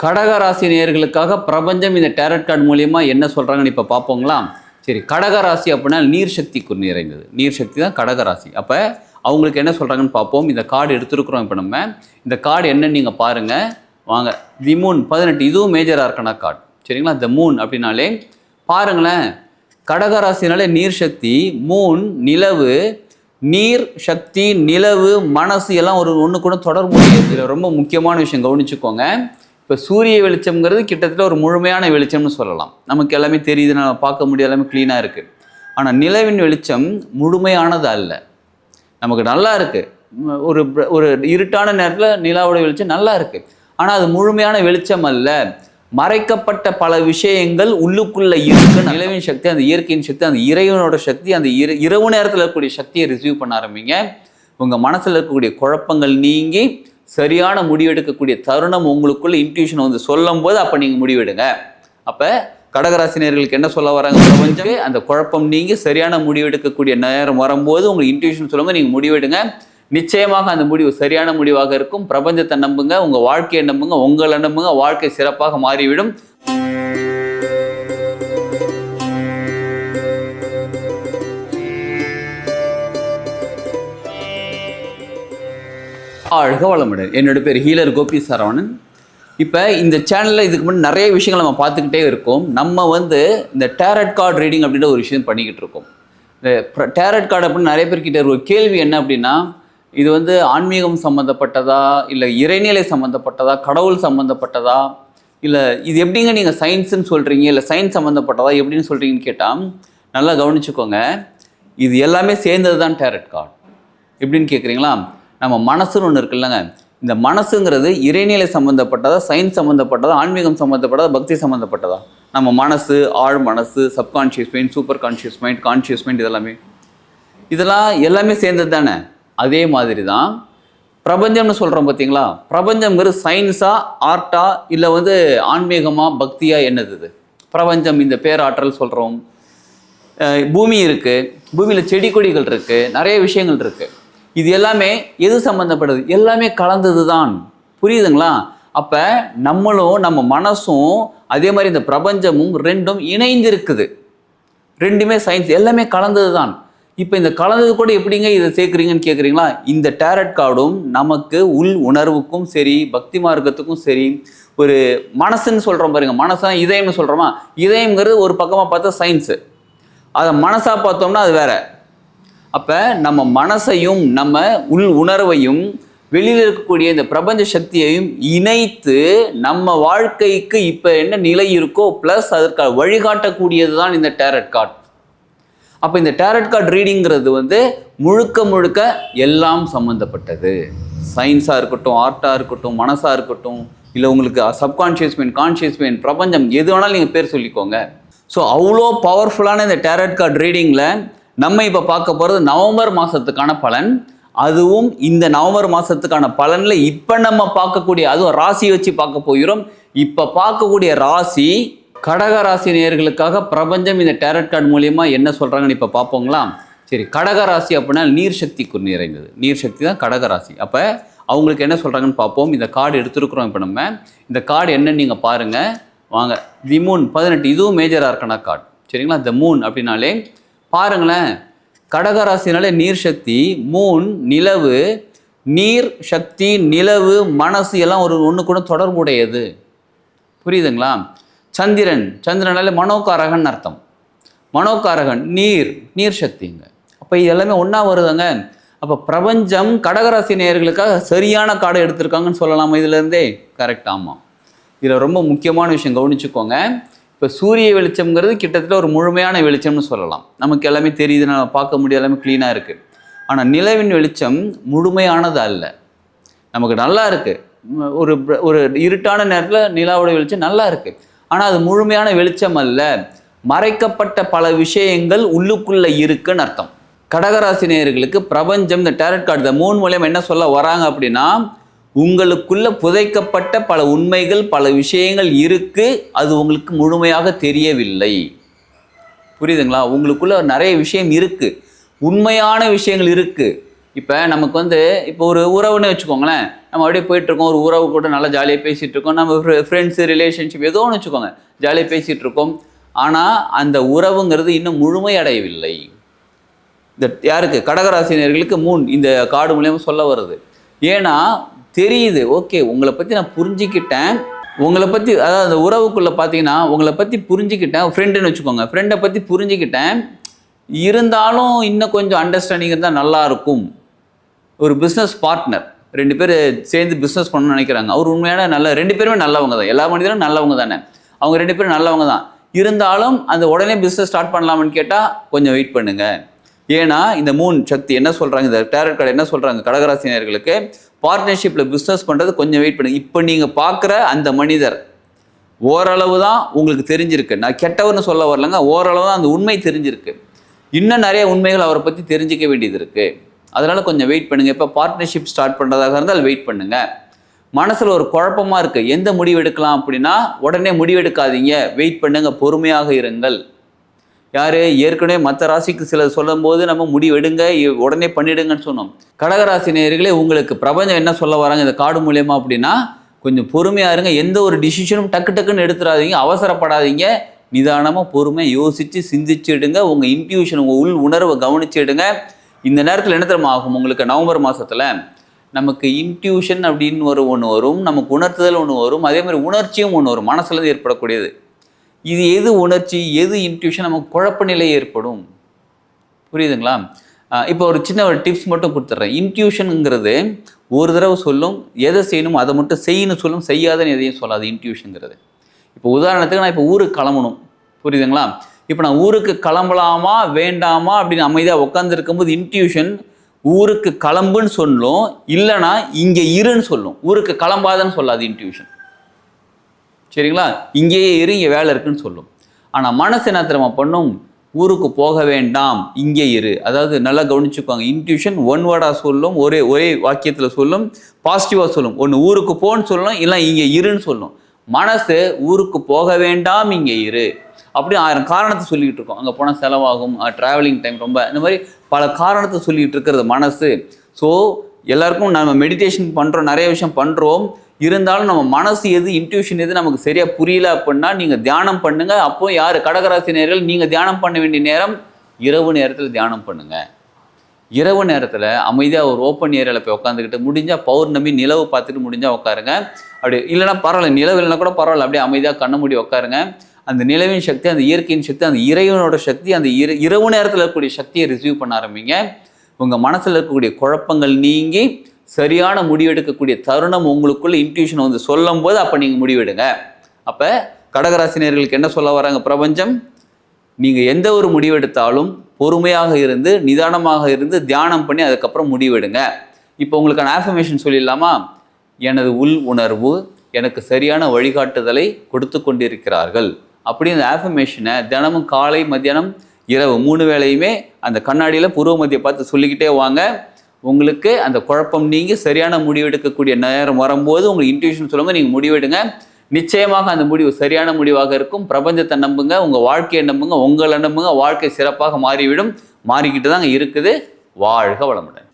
கடகராசி நேர்களுக்காக பிரபஞ்சம் இந்த டேரட் கார்டு மூலியமா என்ன சொல்கிறாங்கன்னு இப்போ பார்ப்போங்களா? சரி கடகராசி அப்படின்னா நீர் சக்திக்கு நிறைந்தது நீர் சக்தி தான் கடகராசி. அப்போ அவங்களுக்கு என்ன சொல்கிறாங்கன்னு பார்ப்போம். இந்த கார்டு எடுத்துருக்குறோம் இப்போ நம்ம. இந்த கார்டு என்னன்னு நீங்கள் பாருங்கள் வாங்க தி மூன் பதினெட்டு இதுவும் மேஜராக ஆர்கனா கார்டு சரிங்களா? த மூன் அப்படின்னாலே பாருங்களேன். கடகராசினாலே நீர் சக்தி மூன் நிலவு நீர் சக்தி நிலவு மனசு எல்லாம் ஒரு ஒன்று கூட தொடர்புடைய இதில் ரொம்ப முக்கியமான விஷயம் கவனிச்சுக்கோங்க. இப்போ சூரிய வெளிச்சம்ங்கிறது கிட்டத்தட்ட ஒரு முழுமையான வெளிச்சம்னு சொல்லலாம். நமக்கு எல்லாமே தெரியுது நம்ம பார்க்க முடியாது எல்லாமே க்ளீனாக இருக்குது ஆனால் நிலவின் வெளிச்சம் முழுமையானது அல்ல. நமக்கு நல்லா இருக்குது ஒரு ஒரு இருட்டான நேரத்தில் நிலாவோட வெளிச்சம் நல்லா இருக்குது ஆனால் அது முழுமையான வெளிச்சம் அல்ல. மறைக்கப்பட்ட பல விஷயங்கள் உள்ளுக்குள்ளே இருக்கு நிலவின் சக்தி அந்த இயற்கையின் சக்தி அந்த இறைவனோட சக்தி அந்த இர இரவு நேரத்தில் இருக்கக்கூடிய சக்தியை ரிசீவ் பண்ண ஆரம்பிங்க. உங்கள் மனசில் இருக்கக்கூடிய குழப்பங்கள் நீங்கி சரியான முடிவெடுக்கக்கூடிய தருணம் உங்களுக்குள்ள இன்ட்யூஷன் வந்து சொல்லும் போது அப்போ நீங்கள் முடிவெடுங்க. அப்போ கடகராசினியர்களுக்கு என்ன சொல்ல வராங்க? பிரபஞ்சம். அந்த குழப்பம் நீங்கி சரியான முடிவெடுக்கக்கூடிய நேரம் வரும்போது உங்களுக்கு இன்ட்யூஷன் சொல்லும்போது நீங்கள் முடிவெடுங்க. நிச்சயமாக அந்த முடிவு சரியான முடிவாக இருக்கும். பிரபஞ்சத்தை நம்புங்க. உங்கள் வாழ்க்கையை நம்புங்க. உங்களை நம்புங்க. வாழ்க்கை சிறப்பாக மாறிவிடும். வாழ்க வளமுடன் என்னோட பேர் ஹீலர் கோபி சரவணன். இப்போ இந்த சேனலில் இதுக்கு முன்னாடி நிறைய விஷயங்கள் நம்ம பார்த்துக்கிட்டே இருக்கோம். நம்ம வந்து இந்த டேரட் கார்டு ரீடிங் அப்படின்ற ஒரு விஷயம் பண்ணிக்கிட்டு இருக்கோம். இந்த டேரட் கார்டு அப்படின்னு நிறைய பேர்கிட்ட ஒரு கேள்வி என்ன அப்படின்னா இது வந்து ஆன்மீகம் சம்மந்தப்பட்டதா இல்லை இறைநிலை சம்மந்தப்பட்டதா கடவுள் சம்மந்தப்பட்டதா இல்லை இது எப்படிங்க நீங்கள் சயின்ஸுன்னு சொல்கிறீங்க இல்லை சயின்ஸ் சம்மந்தப்பட்டதா எப்படின்னு சொல்கிறீங்கன்னு கேட்டால் நல்லா கவனிச்சுக்கோங்க. இது எல்லாமே சேர்ந்தது தான் டேரட் கார்டு எப்படின்னு கேட்குறீங்களா நம்ம மனசுன்னு ஒன்று இருக்குல்லங்க இந்த மனசுங்கிறது இறைநிலை சம்மந்தப்பட்டதா சயின்ஸ் சம்மந்தப்பட்டதா ஆன்மீகம் சம்மந்தப்பட்டதா பக்தி சம்மந்தப்பட்டதா நம்ம மனசு ஆழ் மனசு subconscious mind super conscious mind conscious mind இதெல்லாமே. இதெல்லாம் எல்லாமே சேர்ந்தது தானே. அதே மாதிரி தான் பிரபஞ்சம்னு சொல்கிறோம் பார்த்தீங்களா பிரபஞ்சம்ங்கிறது சயின்ஸா ஆர்ட்டா இல்லை வந்து ஆன்மீகமா பக்தியா என்னது இது? பிரபஞ்சம் இந்த பேராற்றல் சொல்கிறோம் பூமி இருக்குது பூமியில் செடி கொடிகள் இருக்குது நிறைய விஷயங்கள் இருக்குது இது எல்லாமே எது சம்மந்தப்படுது எல்லாமே கலந்தது தான் புரியுதுங்களா? அப்போ நம்மளும் நம்ம மனசும் அதே மாதிரி இந்த பிரபஞ்சமும் ரெண்டும் இணைந்திருக்குது. ரெண்டுமே சயின்ஸ் எல்லாமே கலந்தது தான் இப்போ இந்த கலந்தது கூட எப்படிங்க இதை சேர்க்குறீங்கன்னு கேட்குறீங்களா இந்த டேரட் கார்டும் நமக்கு உள் உணர்வுக்கும் சரி பக்தி மார்க்கத்துக்கும் சரி ஒரு மனசுன்னு சொல்கிறோம் பாருங்கள் மனசாக இதயம்னு சொல்கிறோமா இதயங்கிறது ஒரு பக்கமாக பார்த்தா சயின்ஸு அதை மனசாக பார்த்தோம்னா அது வேறு. அப்போ நம்ம மனசையும் நம்ம உள் உணர்வையும் வெளியில் இருக்கக்கூடிய இந்த பிரபஞ்ச சக்தியையும் இணைத்து நம்ம வாழ்க்கைக்கு இப்போ என்ன நிலை இருக்கோ ப்ளஸ் அதற்கு வழிகாட்டக்கூடியது தான் இந்த டேரட் கார்டு அப்போ இந்த டேரட் கார்டு ரீடிங்கிறது வந்து முழுக்க முழுக்க எல்லாம் சம்மந்தப்பட்டது சயின்ஸாக இருக்கட்டும் ஆர்ட்டாக இருக்கட்டும் மனசாக இருக்கட்டும் இல்லை உங்களுக்கு சப்கான்ஷியஸ் மைண்ட் கான்ஷியஸ் மைண்ட் பிரபஞ்சம் எது வேணாலும் நீங்கள் பேர் சொல்லிக்கோங்க. ஸோ அவ்வளோ பவர்ஃபுல்லான இந்த டேரட் கார்டு ரீடிங்கில் நம்ம இப்போ பார்க்க போகிறது நவம்பர் மாதத்துக்கான பலன். அதுவும் இந்த நவம்பர் மாதத்துக்கான பலனில் இப்போ நம்ம பார்க்கக்கூடிய அதுவும் ராசி வச்சு பார்க்க போகிறோம். இப்போ பார்க்கக்கூடிய ராசி கடக ராசி நேர்களுக்காக பிரபஞ்சம் இந்த டேரட் கார்டு மூலியமாக என்ன சொல்கிறாங்கன்னு இப்போ பார்ப்போங்களா? சரி கடக ராசி அப்படின்னா நீர் சக்திக்கு நிறைந்தது. நீர் சக்தி தான் கடக ராசி. அப்போ அவங்களுக்கு என்ன சொல்கிறாங்கன்னு பார்ப்போம். இந்த கார்டு எடுத்துருக்குறோம் இப்போ நம்ம. இந்த கார்டு என்னன்னு நீங்கள் பாருங்கள் வாங்க. தி மூன் பதினெட்டு. இதுவும் மேஜராக ஆர்கனா கார்டு சரிங்களா? இந்த மூன் அப்படின்னாலே பாருங்களேன். கடகராசினாலே நீர் சக்தி மூன் நிலவு நீர் சக்தி நிலவு மனசு எல்லாம் ஒரு ஒன்று கூட தொடர்புடையது. புரியுதுங்களா? சந்திரன் சந்திரனாலே மனோகாரகன் அர்த்தம். மனோகாரகன் நீர் நீர் சக்திங்க. அப்போ இது எல்லாமே ஒன்றா வருதுங்க. அப்போ பிரபஞ்சம் கடகராசி நேயர்களுக்காக சரியான காடை எடுத்திருக்காங்கன்னு சொல்லலாமா இதுலேருந்தே கரெக்ட் ஆமாம் இதில் ரொம்ப முக்கியமான விஷயம் கவனிச்சுக்கோங்க. இப்போ சூரிய வெளிச்சம்ங்கிறது கிட்டத்தட்ட ஒரு முழுமையான வெளிச்சம்னு சொல்லலாம். நமக்கு எல்லாமே தெரியுது நம்ம பார்க்க முடியும் எல்லாமே க்ளீனாக இருக்குது ஆனால் நிலவின் வெளிச்சம் முழுமையானது அல்ல. நமக்கு நல்லா இருக்குது ஒரு ஒரு இருட்டான நேரத்தில் நிலாவோட வெளிச்சம் நல்லா இருக்குது ஆனால் அது முழுமையான வெளிச்சம் அல்ல. மறைக்கப்பட்ட பல விஷயங்கள் உள்ளுக்குள்ளே இருக்குன்னு அர்த்தம். கடகராசினியர்களுக்கு பிரபஞ்சம் இந்த டேரட் கார்டு இந்த மூணு மூலியம் என்ன சொல்ல வராங்க அப்படின்னா உங்களுக்குள்ள புதைக்கப்பட்ட பல உண்மைகள் பல விஷயங்கள் இருக்கு அது உங்களுக்கு முழுமையாக தெரியவில்லை. புரியுதுங்களா? உங்களுக்குள்ள நிறைய விஷயம் இருக்கு. உண்மையான விஷயங்கள் இருக்கு. இப்போ நமக்கு வந்து இப்போ ஒரு உறவுன்னு வச்சுக்கோங்களேன். நம்ம அப்படியே போயிட்டுருக்கோம் ஒரு உறவு கூட நல்லா ஜாலியாக பேசிகிட்டு இருக்கோம் நம்ம ஃப்ரெண்ட்ஸு ரிலேஷன்ஷிப் ஏதோ ஒன்று வச்சுக்கோங்க ஜாலியாக பேசிகிட்டு இருக்கோம் ஆனால் அந்த உறவுங்கிறது இன்னும் முழுமையடையவில்லை இந்த யாருக்கு? கடகராசினியர்களுக்கு மூன் இந்த காடு மூலயமா சொல்ல வருது. ஏன்னா தெரியுது. ஓகே உங்களை பற்றி நான் புரிஞ்சுக்கிட்டேன். உங்களை பற்றி அதாவது அந்த உறவுக்குள்ளே பார்த்தீங்கன்னா உங்களை பற்றி புரிஞ்சுக்கிட்டேன். ஃப்ரெண்டுன்னு வச்சுக்கோங்க. ஃப்ரெண்டை பற்றி புரிஞ்சுக்கிட்டேன். இருந்தாலும் இன்னும் கொஞ்சம் அண்டர்ஸ்டாண்டிங் இருந்தால் நல்லா இருக்கும். ஒரு பிஸ்னஸ் பார்ட்னர் ரெண்டு பேர் சேர்ந்து பிஸ்னஸ் பண்ணணும்னு நினைக்கிறாங்க. அவர் உண்மையான நல்ல ரெண்டு பேருமே நல்லவங்க தான். எல்லா மனிதரும் நல்லவங்க தானே? அவங்க ரெண்டு பேரும் நல்லவங்க தான். இருந்தாலும் அந்த உடனே பிஸ்னஸ் ஸ்டார்ட் பண்ணலாமான்னு கேட்டால் கொஞ்சம் வெயிட் பண்ணுங்கள் ஏன்னா இந்த மூன் சக்தி என்ன சொல்கிறாங்க இந்த டேரட் கார்டு என்ன சொல்கிறாங்க கடகராசினியர்களுக்கு பார்ட்னர்ஷிப்பில் பிஸ்னஸ் பண்ணுறது கொஞ்சம் வெயிட் பண்ணுங்க. இப்போ நீங்கள் பார்க்குற அந்த மனிதர் ஓரளவு தான் உங்களுக்கு தெரிஞ்சிருக்கு. நான் கெட்டவர்னு சொல்ல வரலங்க ஓரளவு தான் அந்த உண்மை தெரிஞ்சிருக்கு. இன்னும் நிறைய உண்மைகள் அவரை பற்றி தெரிஞ்சிக்க வேண்டியது இருக்குது அதனால் கொஞ்சம் வெயிட் பண்ணுங்கள் இப்போ பார்ட்னர்ஷிப் ஸ்டார்ட் பண்ணுறதாக இருந்தால் வெயிட் பண்ணுங்கள் மனசில் ஒரு குழப்பமாக இருக்குது எந்த முடிவு எடுக்கலாம் அப்படின்னா உடனே முடிவெடுக்காதீங்க வெயிட் பண்ணுங்கள் பொறுமையாக இருங்கள். யார்? ஏற்கனவே மற்ற ராசிக்கு சிலர் சொல்லும்போது நம்ம முடிவெடுங்க உடனே பண்ணிடுங்கன்னு சொன்னோம். கடகராசி நேயர்களே உங்களுக்கு பிரபஞ்சம் என்ன சொல்ல வராங்க? இந்த காடு மூலியமா அப்படின்னா கொஞ்சம் பொறுமையாக இருங்க. எந்த ஒரு டிசிஷனும் டக்கு டக்குன்னு எடுத்துடாதீங்க. அவசரப்படாதீங்க. நிதானமாக பொறுமையாக யோசித்து சிந்திச்சிடுங்க உங்கள் இன்ட்யூஷன் உங்கள் உள் உணர்வை கவனிச்சிடுங்க இந்த நேரத்தில் என்ன தெரியுமா ஆகும் உங்களுக்கு? நவம்பர் மாதத்தில் நமக்கு இன்ட்யூஷன் அப்படின்னு ஒரு ஒன்று வரும். நமக்கு உணர்த்துதல் ஒன்று வரும். அதே மாதிரி உணர்ச்சியும் ஒன்று வரும். மனசுலேருந்து ஏற்படக்கூடியது. இது எது உணர்ச்சி எது இன்ட்யூஷன் நமக்கு குழப்ப நிலை ஏற்படும்? புரியுதுங்களா? இப்போ ஒரு சின்ன ஒரு டிப்ஸ் மட்டும் கொடுத்துட்றேன் இன்ட்யூஷனுங்கிறது ஒரு தடவை சொல்லும் எதை செய்யணும் அதை மட்டும் செய்யணும் சொல்லும் செய்யாதன்னு எதையும் சொல்லாது இன்ட்யூஷனுங்கிறது இப்போ உதாரணத்துக்கு நான் இப்போ ஊருக்கு கிளம்பணும். புரியுதுங்களா? இப்போ நான் ஊருக்கு கிளம்பலாமா வேண்டாமா அப்படின்னு அமைதியாக உட்காந்துருக்கும்போது இன்ட்யூஷன் ஊருக்கு கிளம்புன்னு சொல்லும் இல்லைன்னா இங்கே இருன்னு சொல்லும். ஊருக்கு கிளம்பாதன்னு சொல்லாது இன்ட்யூஷன் சரிங்களா? இங்கேயே இரு இங்கே வேலை இருக்குன்னு சொல்லும். ஆனால் மனசு என்ன தெரியுமா பண்ணும்? ஊருக்கு போக வேண்டாம் இங்கே இரு. அதாவது நல்லா கவனிச்சுக்கோங்க. இன்ட்யூஷன் ஒன் வேர்டாக சொல்லும் ஒரே ஒரே வாக்கியத்தில் சொல்லும் பாசிட்டிவாக சொல்லும். ஒன்று ஊருக்கு போன்னு சொல்லணும் இல்லை இங்கே இருன்னு சொல்லும். மனசு ஊருக்கு போக வேண்டாம் இங்கே இரு. அப்படி ஆயிரம் காரணத்தை சொல்லிகிட்டு இருக்கோம். அங்கே போனால் செலவாகும் ட்ராவலிங் டைம் ரொம்ப இந்த மாதிரி பல காரணத்தை சொல்லிக்கிட்டு இருக்கிறது மனசு. ஸோ எல்லாருக்கும் நம்ம மெடிடேஷன் பண்ணுறோம் நிறைய விஷயம் பண்ணுறோம் இருந்தாலும் நம்ம மனசு எது இன்ட்யூஷன் எது நமக்கு சரியாக புரியல அப்படின்னா நீங்கள் தியானம் பண்ணுங்கள் அப்போ யார்? கடகராசி நேர்கள் நீங்கள் தியானம் பண்ண வேண்டிய நேரம் இரவு நேரத்தில் தியானம் பண்ணுங்கள் இரவு நேரத்தில் அமைதியாக ஒரு ஓப்பன் ஏரியாவில் போய் உட்காந்துக்கிட்டு முடிஞ்சால் பௌர்ணமி நிலவு பார்த்துட்டு முடிஞ்சால் உட்காருங்க அப்படி இல்லைன்னா பரவாயில்ல நிலவு இல்லைன்னா கூட பரவாயில்ல. அப்படியே அமைதியாக கண்ண மூடி உட்காருங்க அந்த நிலவின் சக்தி அந்த இயற்கையின் சக்தி அந்த இறைவனோட சக்தி அந்த இர இரவு நேரத்தில் இருக்கக்கூடிய சக்தியை ரிசீவ் பண்ண ஆரம்பிங்க. உங்கள் மனசில் இருக்கக்கூடிய குழப்பங்கள் நீங்கி சரியான முடிவெடுக்கக்கூடிய தருணம் உங்களுக்குள்ள இன்ட்யூஷன் வந்து சொல்லும் போது அப்போ நீங்கள் முடிவெடுங்க. அப்போ கடகராசினியர்களுக்கு என்ன சொல்ல வராங்க பிரபஞ்சம்? நீங்கள் எந்த ஒரு முடிவெடுத்தாலும் பொறுமையாக இருந்து நிதானமாக இருந்து தியானம் பண்ணி அதுக்கப்புறம் முடிவெடுங்க. இப்போ உங்களுக்கான ஆஃபர்மேஷன் சொல்லிடலாமா? எனது உள் உணர்வு எனக்கு சரியான வழிகாட்டுதலை கொடுத்து கொண்டிருக்கிறார்கள். அப்படி அந்த ஆஃபர்மேஷனை தினமும் காலை மத்தியானம் இரவு மூணு வேளையுமே அந்த கண்ணாடியில் பூர்வ மத்திய பார்த்து சொல்லிக்கிட்டே வாங்க. உங்களுக்கு அந்த குழப்பம் நீங்கி சரியான முடிவெடுக்கக்கூடிய நேரம் வரும்போது உங்களுக்கு இன்ட்யூஷன் சொல்லும்போது நீங்கள் முடிவெடுங்க. நிச்சயமாக அந்த முடிவு சரியான முடிவாக இருக்கும். பிரபஞ்சத்தை நம்புங்க உங்கள் வாழ்க்கையை நம்புங்க உங்களை நம்புங்க வாழ்க்கை சிறப்பாக மாறிவிடும். மாறிக்கிட்டு தாங்க இருக்குது. வாழ்க வளமுடன்.